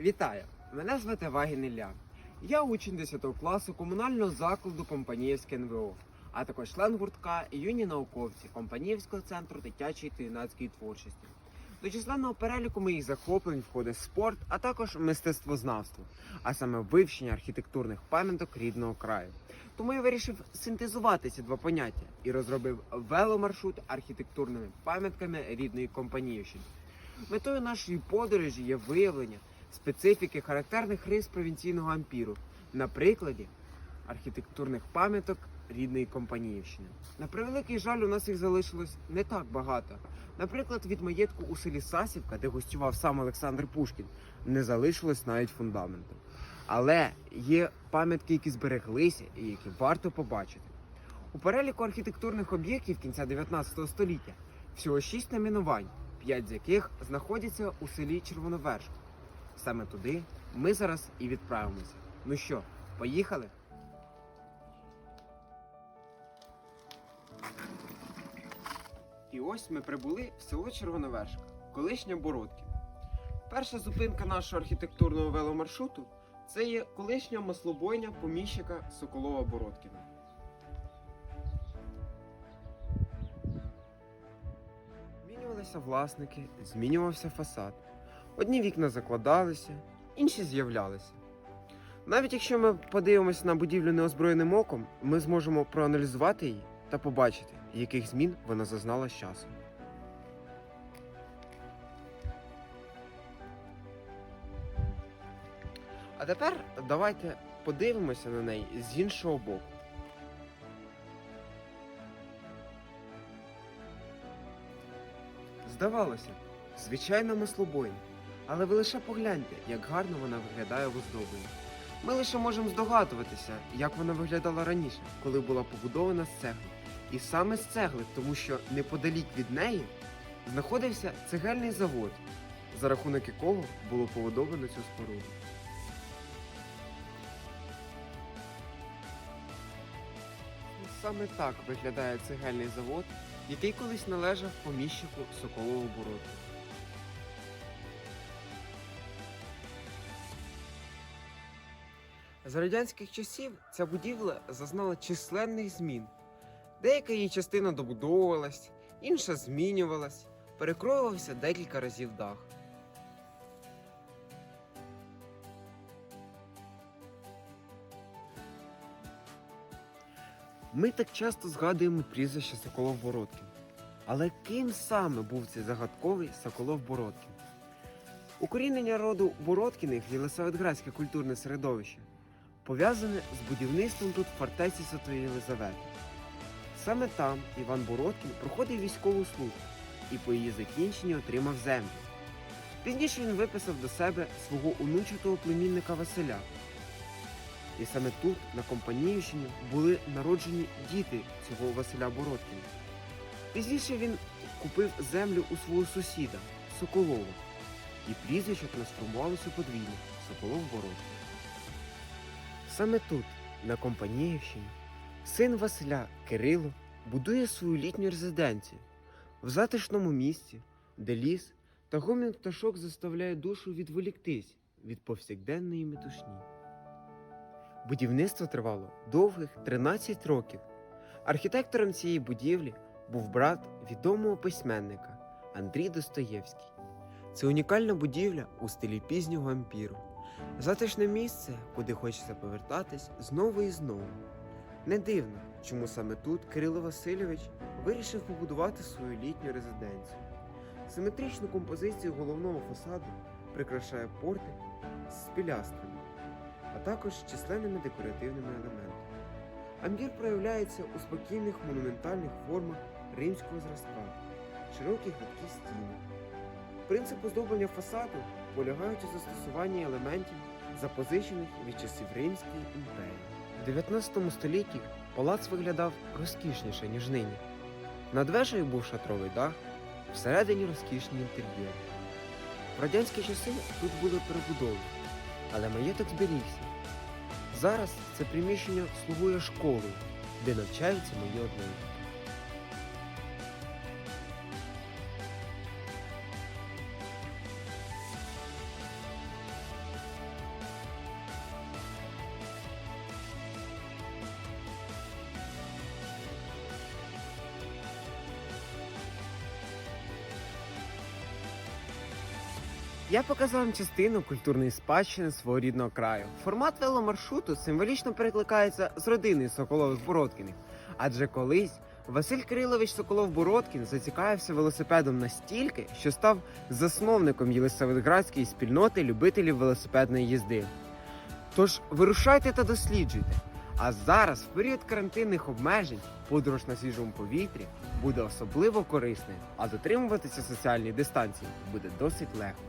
Вітаю! Мене звати Вагін Ілля. Я учень 10 класу комунального закладу Компаніївське НВО, а також член гуртка юні науковці Компаніївського центру дитячої та юнацької творчості. До численного переліку моїх захоплень входить спорт, а також мистецтвознавство, а саме вивчення архітектурних пам'яток рідного краю. Тому я вирішив синтезувати ці два поняття і розробив веломаршрут архітектурними пам'ятками рідної Компаніївщини. Метою нашої подорожі є виявлення специфіки характерних рис провінційного ампіру на прикладі архітектурних пам'яток рідної Компаніївщини. На превеликий жаль, у нас їх залишилось не так багато. Наприклад, від маєтку у селі Сасівка, де гостював сам Олександр Пушкін, не залишилось навіть фундаменту. Але є пам'ятки, які збереглися і які варто побачити. У переліку архітектурних об'єктів кінця 19 століття всього шість номінувань, п'ять з яких знаходяться у селі Червоновершк. Саме туди ми зараз і відправимося. Ну що, поїхали? І ось ми прибули в село Червоновершк, колишня Бородків. Перша зупинка нашого архітектурного веломаршруту це є колишня маслобойня поміщика Соколова Бородкіна. Змінювалися власники, змінювався фасад. Одні вікна закладалися, інші з'являлися. Навіть якщо ми подивимося на будівлю неозброєним оком, ми зможемо проаналізувати її та побачити, яких змін вона зазнала з часом. А тепер давайте подивимося на неї з іншого боку. Здавалося, звичайна маслобойня, але ви лише погляньте, як гарно вона виглядає в оздобленні. Ми лише можемо здогадуватися, як вона виглядала раніше, коли була побудована з цегли. І саме з цегли, тому що неподалік від неї знаходився цегельний завод, за рахунок якого було побудовано цю споруду. Саме так виглядає цегельний завод, який колись належав поміщику Соколову Бороду. За радянських часів ця будівля зазнала численних змін. Деяка її частина добудовувалась, інша змінювалась, перекроювався декілька разів дах. Ми так часто згадуємо прізвище Соколов Бородкін. Але ким саме був цей загадковий Соколов Бородкін? Укорінення роду Бородкіних Єлисаветградське культурне середовище пов'язане з будівництвом тут фортеці Святої Єлизавети. Саме там Іван Бородкін проходив військову службу і по її закінченні отримав землю. Пізніше він виписав до себе свого онучатого племінника Василя. І саме тут, на Компаніївщині, були народжені діти цього Василя Бородкіна. Пізніше він купив землю у свого сусіда Соколова, і прізвище трансформувалося подвійно Соколов Бородкін. Саме тут, на Компаніївщині, син Василя Кирило будує свою літню резиденцію в затишному місці, де ліс та гомін пташок заставляє душу відволіктись від повсякденної метушні. Будівництво тривало довгих 13 років. Архітектором цієї будівлі був брат відомого письменника Андрій Достоєвський. Це унікальна будівля у стилі пізнього ампіру. Затишне місце, куди хочеться повертатись знову і знову. Не дивно, чому саме тут Кирило Васильович вирішив побудувати свою літню резиденцію. Симетричну композицію головного фасаду прикрашає портик з пілястрами а також численними декоративними елементами. Амбір проявляється у спокійних монументальних формах римського зразка, широкі гладкі стіни. Принцип оздоблення фасаду полягають у застосуванні елементів, запозичених від часів Римської імперії. У 19 столітті палац виглядав розкішніше, ніж нині. Над вежею був шатровий дах, всередині розкішні інтер'єри. В радянські часи тут були перебудови, але маєток зберігся. Зараз це приміщення слугує школою, де навчаються мої однолітки. Я показав вам частину культурної спадщини свого рідного краю. Формат веломаршруту символічно перекликається з родини Соколових Бородкіних, адже колись Василь Кирилович Соколов-Бородкін зацікавився велосипедом настільки, що став засновником Єлисаветградської спільноти любителів велосипедної їзди. Тож вирушайте та досліджуйте. А зараз, в період карантинних обмежень, подорож на свіжому повітрі буде особливо корисною, а дотримуватися соціальної дистанції буде досить легко.